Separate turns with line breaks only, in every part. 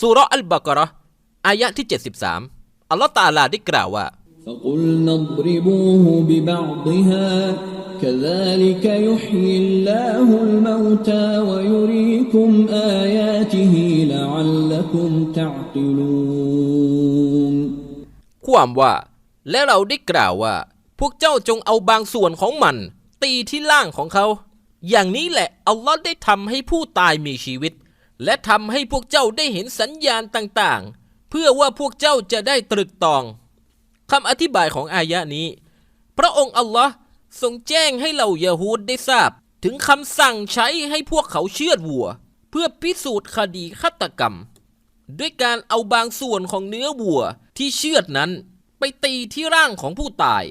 สุเราะห์อัลบากะเราะห์อายะที่ 73 อัลลอฮ์ตะอาลาได้กล่าวว่า
فقلنا اضربوه ببعضها كذلك يحيي الله الموتى ويريكم آياته لعلكم تعقلون
ความว่า และเราได้กล่าวว่า พวกเจ้าจงเอาบางส่วนของมัน ตีที่ล่างของเขา อย่างนี้แหละอัลลอฮ์ได้ทำให้ผู้ตายมีชีวิต และทำให้พวกเจ้าได้เห็นสัญญาณต่างๆ เพื่อว่าพวกเจ้าจะได้ตรึกตองคำอธิบายของอายะนี้ พระองค์อัลลอฮ์ทรงแจ้งให้เหล่ายะฮูดได้ทราบ ถึงคำสั่งใช้ให้พวกเขาเชือดวัว เพื่อพิสูจน์คดีฆาตกรรม ด้วยการเอาบางส่วนของเนื้อวัวที่เชือดนั้นไปตีที่ร่างของผู้ตาย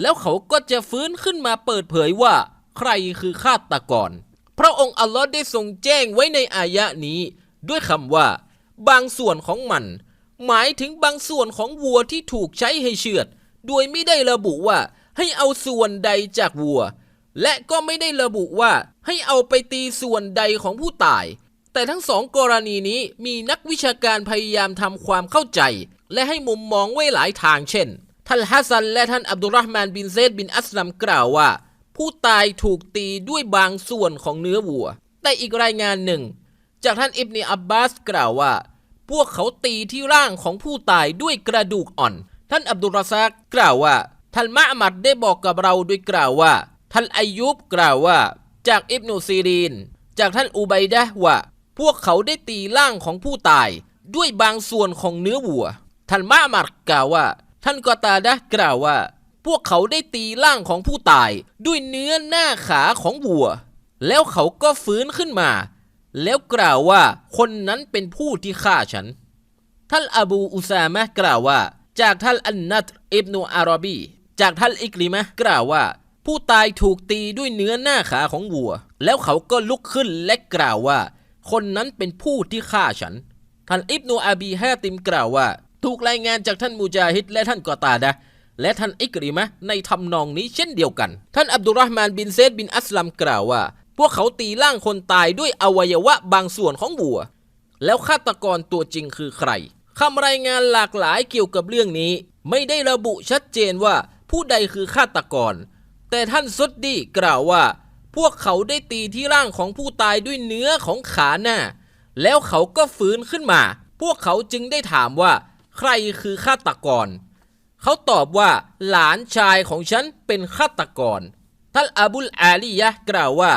แล้วเขาก็จะฟื้นขึ้นมาเปิดเผยว่า ใครคือฆาตกร พระองค์อัลลอฮ์ได้ทรงแจ้งไว้ในอายะนี้ ด้วยคำว่า บางส่วนของมัน หมายถึงบางส่วนของวัวที่ถูกใช้ให้เชือด โดยไม่ได้ระบุว่าให้เอาส่วนใดจากวัว และก็ไม่ได้ระบุว่าให้เอาไปตีส่วนใดของผู้ตาย แต่ทั้งสองกรณีนี้มีนักวิชาการพยายามทำความเข้าใจ และให้มุมมองไว้หลายทางเช่น ท่านฮัสซันและท่านอับดุลรห์มานบินเซดบินอัสลัมกล่าวว่า ผู้ตายถูกตีด้วยบางส่วนของเนื้อวัว แต่อีกรายงานหนึ่ง จากท่านอิบนีอับบาสกล่าวว่า พวกเขาตีที่ร่างของผู้ตายด้วยกระดูกอ่อน ท่านอับดุลรซากกล่าวว่า ท่านมะมัดได้บอกกับเราโดยกล่าวว่า ท่านอายุบกล่าวว่า จากอิบนุซีรีน จากท่านอุบัยดะว่า พวกเขาได้ตีร่างของผู้ตายด้วยบางส่วนของเนื้อวัว ท่านมะมัดกล่าวว่า ท่านกอตาดะกล่าวว่า พวกเขาได้ตีร่างของผู้ตายด้วยเนื้อหน้าขาของวัว แล้วเขาก็ฟื้นขึ้นมา แล้วกล่าวว่าคนนั้นเป็นผู้ที่ฆ่าฉัน ท่านอบูอุซามะกล่าวว่า จากท่านอันนัตอิบนุอารอบี จากท่านอิกลิมะกล่าวว่า ผู้ตายถูกตีด้วยเนื้อหน้าขาของวัว แล้วเขาก็ลุกขึ้นและกล่าวว่า คนนั้นเป็นผู้ที่ฆ่าฉัน ท่านอิบนุอาบีฮาติมกล่าวว่า ถูกรายงานจากท่านมูจาฮิดและท่านกอตาดะ และท่านอิกริมะในทำนองนี้เช่นเดียวกัน ท่านอับดุลรห์มานบินเซดบินอัสลัมกล่าวว่า พวกเขาตีร่างคนตายด้วยอวัยวะบางส่วนของวัว แล้วฆาตกรตัวจริงคือใครคำรายงานหลากหลายเกี่ยวกับเรื่องนี้ ไม่ได้ระบุชัดเจนว่าผู้ใดคือฆาตกร แต่ท่านซุดดีกล่าวว่า พวกเขาได้ตีที่ร่างของผู้ตายด้วยเนื้อของขาหน้า แล้วเขาก็ฟื้นขึ้นมา พวกเขาจึงได้ถามว่า ใครคือฆาตกร เขาตอบว่า หลานชายของฉันเป็นฆาตกร ท่านอบุลอาลียะกล่าวว่า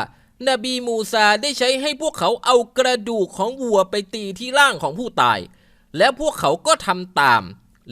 นบีมูซาได้ใช้ให้พวกเขาเอากระดูกของวัวไปตีที่ร่างของผู้ตาย แล้วพวกเขาก็ทำตาม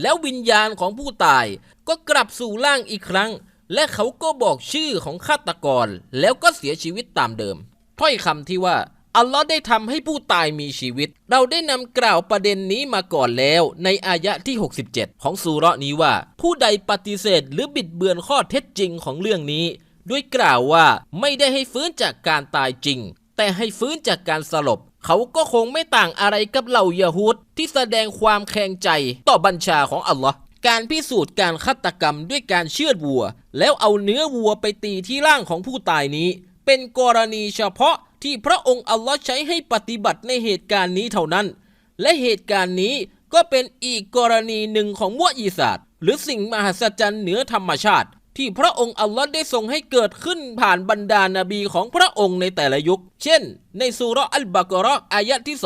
แล้ววิญญาณของผู้ตายก็กลับสู่ร่างอีกครั้ง และเขาก็บอกชื่อของฆาตกร แล้วก็เสียชีวิตตามเดิม ถ้อยคำที่ว่า อัลลอฮ์ได้ทำให้ผู้ตายมีชีวิต เราได้นำกล่าวประเด็นนี้มาก่อนแล้ว ในอายะที่ 67 ของซูเราะห์นี้ว่า ผู้ใดปฏิเสธหรือบิดเบือนข้อเท็จจริงของเรื่องนี้ ด้วยกล่าวว่าไม่ได้ให้ฟื้นจากการตายจริง แต่ให้ฟื้นจากการสลบ เขาก็คงไม่ต่างอะไรกับเหล่ายะฮูดที่แสดงความแข็งใจต่อบัญชาของอัลลอฮ์การพิสูจน์การฆาตกรรมด้วยการเชือดวัว แล้วเอาเนื้อวัวไปตีที่ร่างของผู้ตายนี้ เป็นกรณีเฉพาะ ที่พระองค์อัลลอฮ์ใช้ให้ปฏิบัติในเหตุการณ์นี้เท่านั้น และเหตุการณ์นี้ก็เป็นอีกกรณีหนึ่งของมุอีศาสตร์หรือสิ่งมหัศจรรย์เหนือธรรมชาติ ที่พระองค์อัลลอฮ์ได้ทรงให้เกิดขึ้นผ่านบรรดานาบีของพระองค์ในแต่ละยุค เช่น ในสุเราะอัลบากราะห์อายะที่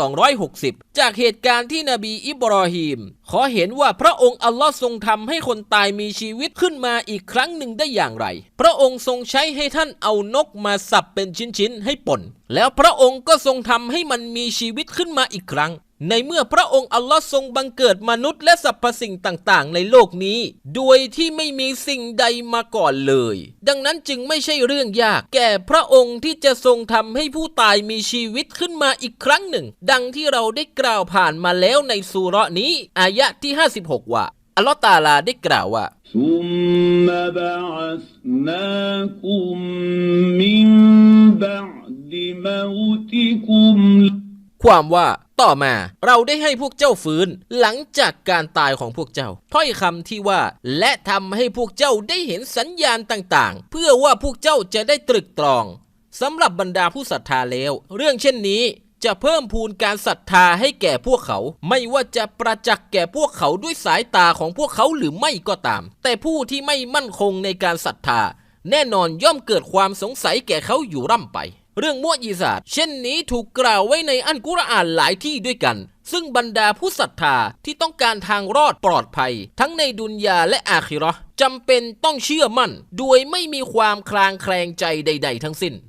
260 จากเหตุการณ์ที่นบีอิบรอฮีม ขอเห็นว่าพระองค์อัลลอฮ์ทรงทำให้คนตายมีชีวิตขึ้นมาอีกครั้งหนึ่งได้อย่างไร พระองค์ทรงใช้ให้ท่านเอานกมาสับเป็นชิ้นๆให้ป่น แล้วพระองค์ก็ทรงทำให้มันมีชีวิตขึ้นมาอีกครั้ง ในเมื่อพระองค์อัลลอฮ์ทรงบังเกิดมนุษย์และสรรพสิ่งต่างๆ ในโลกนี้ โดยที่ไม่มีสิ่งใดมาก่อนเลย ดังนั้นจึงไม่ใช่เรื่องยาก แก่พระองค์ที่จะทรงทำให้ผู้ตายมีชีวิตขึ้นมาอีกครั้งหนึ่ง ดังที่เราได้กล่าวผ่านมาแล้วในสุรนี้ อายะที่ 56 ว่า อัลลอฮ์ตาลาได้กล่าวว่า
ซุมมาบะอัสนา
คุ
มมินบะดิมาติคุม
ความว่าต่อมาเราได้ให้พวกเจ้าฟื้น หลังจากการตายของพวกเจ้า ถ้อยคำที่ว่า และทำให้พวกเจ้าได้เห็นสัญญาณต่างๆ เพื่อว่าพวกเจ้าจะได้ตรึกตรองสำหรับบรรดาผู้ศรัทธาแล้ว เรื่องเช่นนี้จะเพิ่มพูนการศรัทธาให้แก่พวกเขา ไม่ว่าจะประจักษ์แก่พวกเขาด้วยสายตาของพวกเขาหรือไม่ก็ตาม แต่ผู้ที่ไม่มั่นคงในการศรัทธา แน่นอนย่อมเกิดความสงสัยแก่เขาอยู่ร่ำไป เรื่องมั่วอญิซาตเช่นนี้ถูกกล่าวไว้ในอันกุรอานหลายที่ด้วยกัน ซึ่งบรรดาผู้ศรัทธาที่ต้องการทางรอดปลอดภัย ทั้งในดุนยาและอาคิรอจำเป็นต้องเชื่อมั่น โดยไม่มีความคลางแคลงใจใด ๆ ทั้งสิ้น